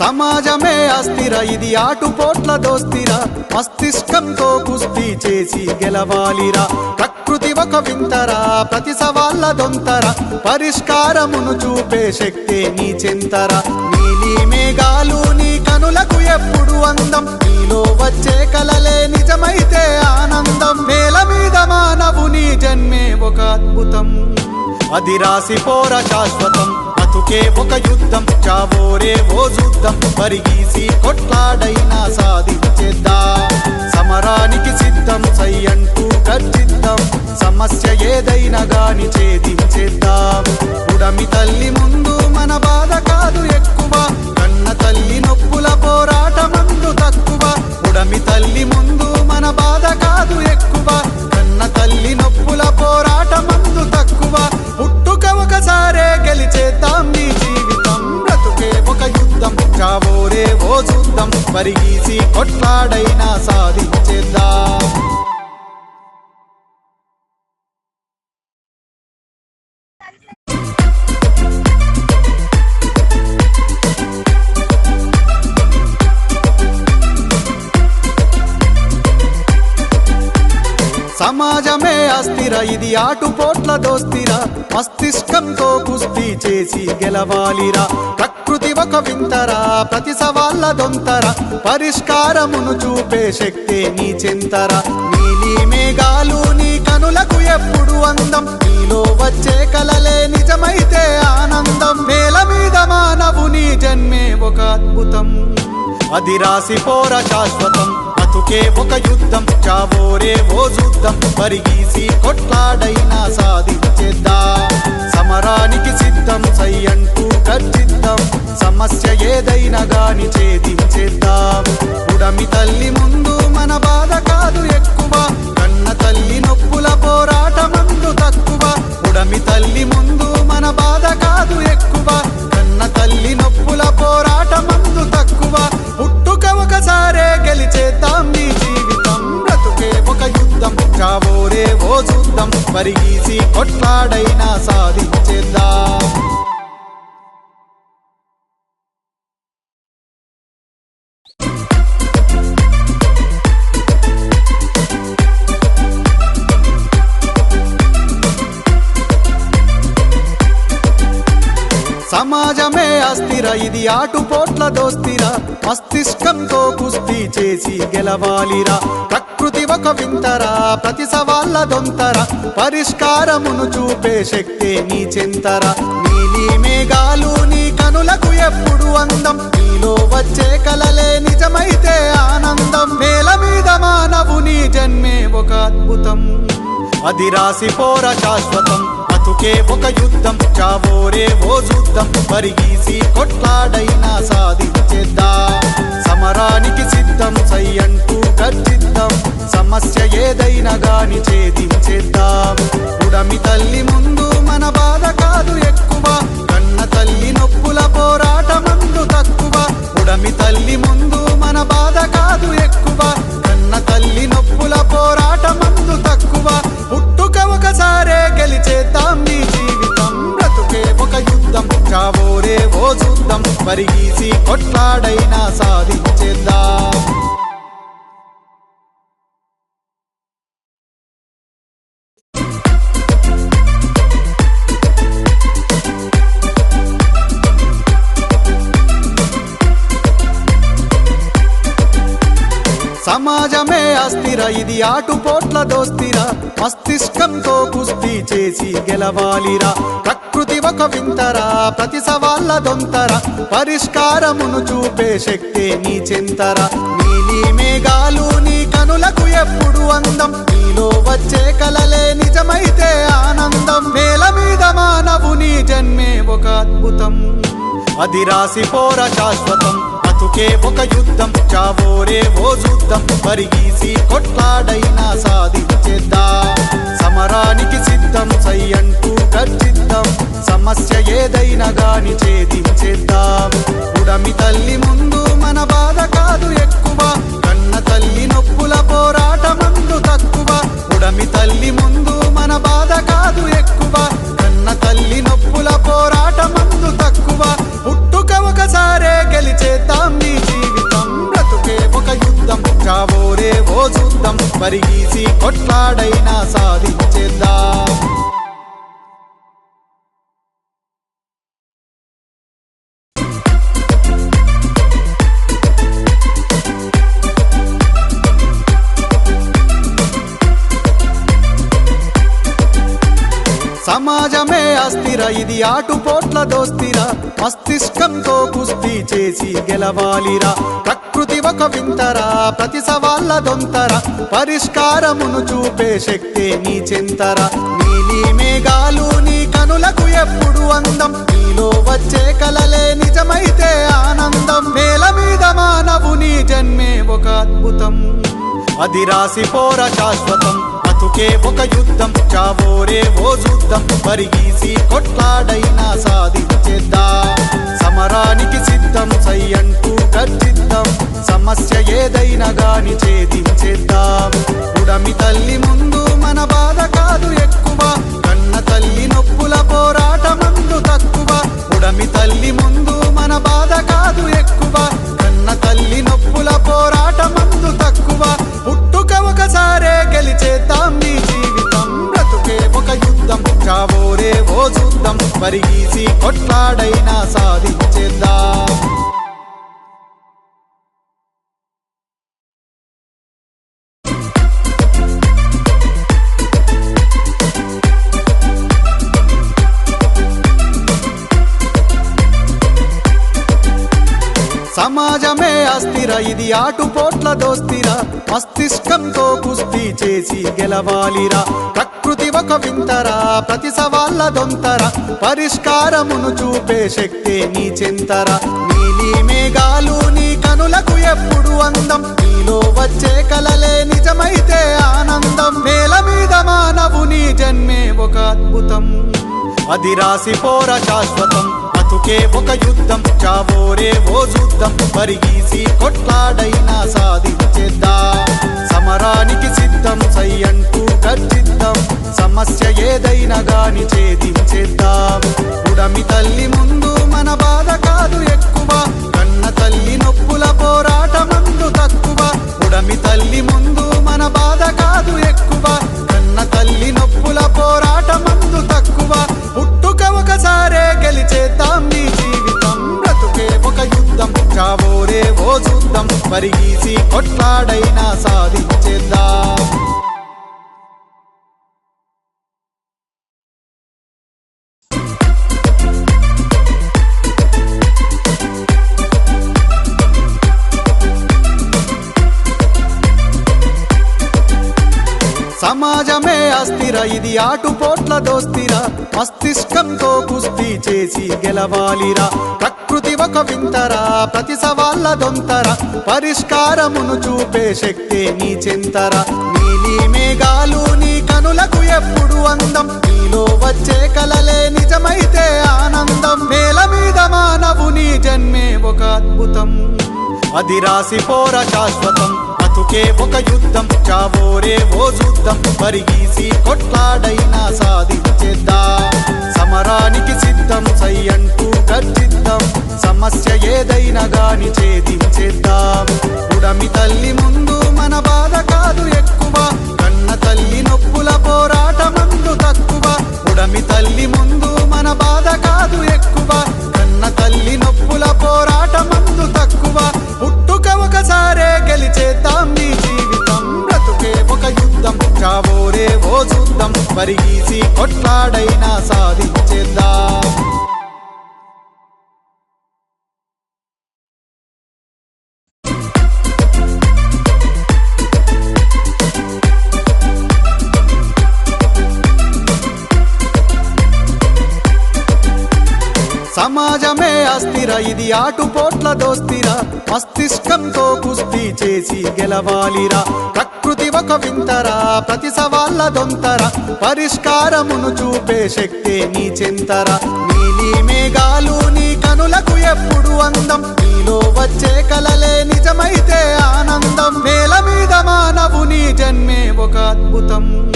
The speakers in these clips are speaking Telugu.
సమాజమే అస్థిర ఇది ఆటుపోట్ల దోస్తిరా. మస్తిష్కంతో కుస్తీ చేసి గెలవాలిరా. ప్రకృతి ఒక వింతరా ప్రతి సవాళ్ళ దొంతర. పరిష్కారమును చూపే శక్తే నీ చింతర. నీలి మేఘాలు నీ కనులకు ఎప్పుడు అందం. నీలో వచ్చే కలలే నిజమైతే ఆనందం. నేల మీద మానవుని జన్మే ఒక అద్భుతం. అది రాసి పోర శాశ్వతం. ఒకే ఒక యుద్ధం. చావోరే ఓ చూద్దాం. పరిగీసి కొట్లాడైనా సాధించేద్దా? సమరానికి సిద్ధం సై అంటూ గర్జిద్దాం సమస్య ఏదైనా గాని ఛేదించేద్దాం? ఉడమి తల్లి ముందు మన బాధ కాదు ఎక్కువ. కన్న తల్లి నొప్పుల పోరాటమందు తక్కువ. ఉడమి తల్లి ముందు మన బాధ కాదు ఎక్కువ. కన్న తల్లి నొప్పు ఓ చూద్దాం పరిగీసి కొట్లాడైనా సాధించేద్దాం. ఆటుపోట్ల దోస్తిరా మస్తిష్కంతో కుస్తీ చేసి గెలవాలిరా. ప్రకృతి ఒక వింతరా ప్రతి సవాళ్ళ దొంతర. పరిష్కారమును చూపే శక్తే నీ చింతరా. నీలి మేఘాలు నీ కనులకు ఎప్పుడు అందం? నీలో వచ్చే కలలే నిజమైతే ఆనందం. నేల మీద మానవుని జన్మే ఒక అద్భుతం. అది రాసి పోర శాశ్వతం. బతుకే ఒక యుద్ధం. చావోరే ఓ చూద్దాం పరిగీసి కొట్లాడైనా సాధించేద్దా? సమరానికి సిద్ధం సై అంటూ గర్జిద్దాం సమస్య ఏదైనా గాని ఛేదించేద్దాం? ఉడమి తల్లి ముందు మన బాధ కాదు ఎక్కువ. కన్న తల్లి నొప్పుల పోరాటమందు తక్కువ. ఉడమి తల్లి ముందు మన బాధ కాదు ఎక్కువ. కొట్లాడైనా సాధించేద్దాం? సమాజమే అస్థిర ఇది ఆటుపోట్ల దోస్తిరా. మస్తిష్కంతో కుస్తీ చేసి గెలవాలిరా. ప్రకృతి ఒక వింతరా ప్రతి సవాళ్ళ దొంతర. పరిష్కారమును చూపే శక్తే నీ చెంతర. నీలి మేఘాలు నీ కనులకు ఎప్పుడు అందం. నీలో వచ్చే కలలే నిజమైతే ఆనందం. నేల మీద మానవుని జన్మే ఒక అద్భుతం. అది రాసి పోర శాశ్వతం. బతుకే ఒక యుద్ధం. చావోరే ఓ చూద్దాం పరిగీసి కొట్లాడైనా సాధించేద్దా? సమరానికి సిద్ధం సై అంటూ గర్జిద్దాం. సమస్య ఏదైనా గాని ఛేదించేద్దాం ఉడమి తల్లి ముందు మన సమాజమే అస్థిర ఇది ఆటుపోట్ల దోస్తిరా. మస్తిష్కంతో కుస్తీ చేసి గెలవాలిరా. ప్రకృతి ఒక వింతరా ప్రతి సవాళ్ళ దొంతర. పరిష్కారమును చూపే శక్తే నీ చెంతర. నీలి మేఘాలు నీ కనులకు ఎప్పుడు అందం. నీలో వచ్చే కలలే నిజమైతే ఆనందం. నేల మీద మానవుని జన్మే ఒక అద్భుతం. అది రాసి పోర శాశ్వతం. బతుకే ఒక యుద్ధం. చావోరే ఓ చూద్దాం పరిగీసి కొట్లాడైనా సాధించేద్దా. పరిగీసి కొట్లాడైనా సాధించేద్దా. సమాజమే అస్థిర ఇది ఆటుపోట్ల దోస్తిర. మస్తిష్కంతో కుస్తీ చేసి గెలవాలిరా. ప్రకృతి ఒక వింతరా ప్రతి సవాళ్ళ దొంతర. పరిష్కారమును చూపే శక్తి నీ చింతర. నీలి మేఘాలు నీ కనులకు ఎప్పుడు అందం. నీలో వచ్చే కలలే నిజమైతే ఆనందం. నేల మీద మానవుని జన్మే ఒక అద్భుతం. అది రాసి పోర శాశ్వతం. బతుకే ఒక యుద్ధం. చావోరే ఓ చూద్దాం పరిగీసి కొట్లాడైనా సాధించేద్దాం? సమరానికి సిద్ధం సై అంటూ గర్జిద్దాం సమస్య ఏదైనా గాని ఛేదించేద్దాం? ఉడమి తల్లి ముందు మన బాధ కాదు ఎక్కువ. కన్న తల్లి నొప్పుల పోరాటమందు తక్కువ. ఉడమి చావోరే ఓ చూద్దాం పరిగీసి కొట్లాడైనా సాధించేద్దాం? సమాజమే అస్థిర ఇది ఆటుపోట్ల దోస్తిరా. మస్తిష్కంతో కుస్తీ చేసి గెలవాలిరా. ఒక వింతరా ప్రతి సవాళ్ళ దొంతర పరిష్కారమును చూపే శక్తి నీ చింతర. నీలి మేఘాలు నీ కనులకు ఎప్పుడు అందం? నీలో వచ్చే కలలే నిజమైతే ఆనందం. నేల మీద మానవుని జన్మే ఒక అద్భుతం. అది రాసి పోర శాశ్వతం. బతుకే ఒక యుద్ధం. చావోరే ఓ చూద్దాం పరిగీసి కొట్లాడైనా సాధించేద్దా? సమరానికి సిద్ధం సై అంటూ గర్జిద్దాం సమస్య ఏదైనా గాని ఛేదించేద్దాం ఉడమి తల్లి ముందు చూద్దాం. పరిగీసి కొట్లాడైనా సాధించేద్దాం. సమాజమే అస్థిర ఇది ఆటుపోట్ల దోస్తిరా. మస్తిష్కంతో కుస్తీ చేసి గెలవాలిరా. ప్రకృతి ఒక వింతరా ప్రతి సవాళ్ళ దొంతర పరిష్కారమును చూపే శక్తి నీ చింతర. నీలి మేఘాలు నీ కనులకు ఎప్పుడు అందం? నీలో వచ్చే కలలే నిజమైతే ఆనందం. నేల మీద మానవుని జన్మే ఒక అద్భుతం. అది రాసి పోర శాశ్వతం. బతుకే ఒక యుద్ధం. చావోరే ఓ యుద్ధం పరిగీసి కొట్లాడైనా సాధించేద్దా. సమరానికి సిద్ధం సై అంటూ సమస్య ఏదైనా గాని ఛేదించేద్దాం ఉడమి తల్లి ముందు మన బాధ కాదు ఎక్కువ. కన్న తల్లి నొప్పుల పోరాటమందు తక్కువ. ఉడమి తల్లి ముందు మన బాధ కాదు ఎక్కువ. కన్న తల్లి సమాజమే అస్థిర ఇది ఆటుపోట్ల దోస్తిర. మస్తిష్కంతో కుస్తీ చేసి గెలవాలిరా. ప్రకృతి ఒక వింతరా ప్రతి సవాళ్ళ దొంతర. పరిష్కారమును చూపే శక్తి నీ చెంతర. నీలి మేఘాలు నీ కనులకు ఎప్పుడు అందం. నీలో వచ్చే కలలే నిజమైతే ఆనందం. నేల మీద మానవుని జన్మే ఒక అద్భుతం.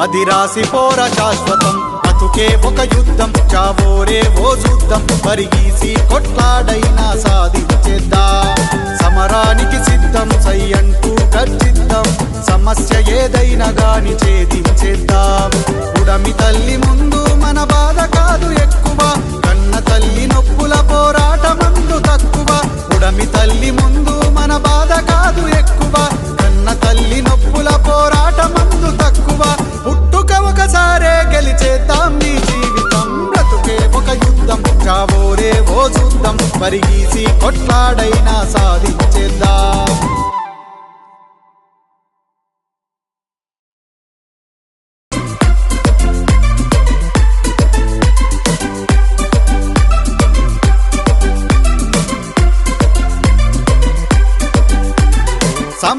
అది రాసి పోర శాశ్వతం. బ్రతుకే ఒక యుద్ధం. చావోరే ఓ చూద్దాం పరిగీసి కొట్లాడైనా సాధించేద్దా? సమరానికి సిద్ధం సై అంటూ గర్జిద్దాం. సమస్య ఏదైనా గాని ఛేదించేద్దాం. ఉడమి తల్లి ముందు మన బాధ కాదు ఎక్కువ.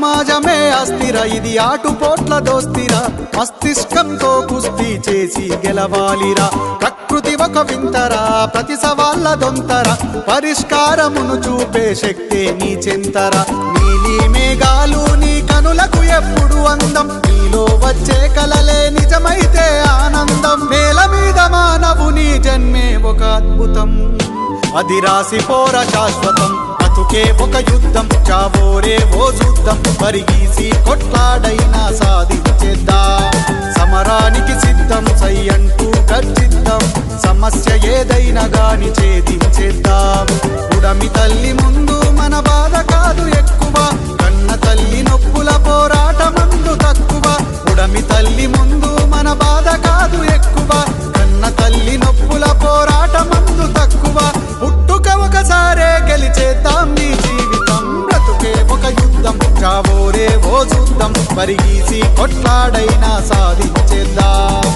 సమాజమే అస్థిర ఇది ఆటుపోట్ల దోస్తిర. మస్తిష్కంతో కుస్తీ చేసి గెలవాలిరా. ప్రకృతి ఒక వింతరా ప్రతి సవాళ్ళ దొంతర. పరిష్కారమును చూపే శక్తే నీ చెంతర. నీలి మేఘాలు నీ కనులకు ఎప్పుడు అందం. నీలో వచ్చే కలలే నిజమైతే ఆనందం. నేల మీద మానవుని జన్మే ఒక అద్భుతం. అది రాసి పోర శాశ్వతం. ఒకే ఒక యుద్ధం. చావోరే ఓ చూద్దాం పరిగీసి కొట్లాడైనా సాధించేద్దా? సమరానికి సిద్ధం. సై అంటూ గర్జిద్దాం. సమస్య ఏదైనా గాని ఛేదించేద్దాం? ఉడమి తల్లి ముందు మన బాధ కాదు ఎక్కువ. కన్న తల్లి నొప్పుల పోరాటమందు తక్కువ. ఉడమి తల్లి ముందు మన బాధ కాదు ఎక్కువ. ఓ చూద్దాం పరిగీసి కొట్లాడైనా సాధించేద్దాం.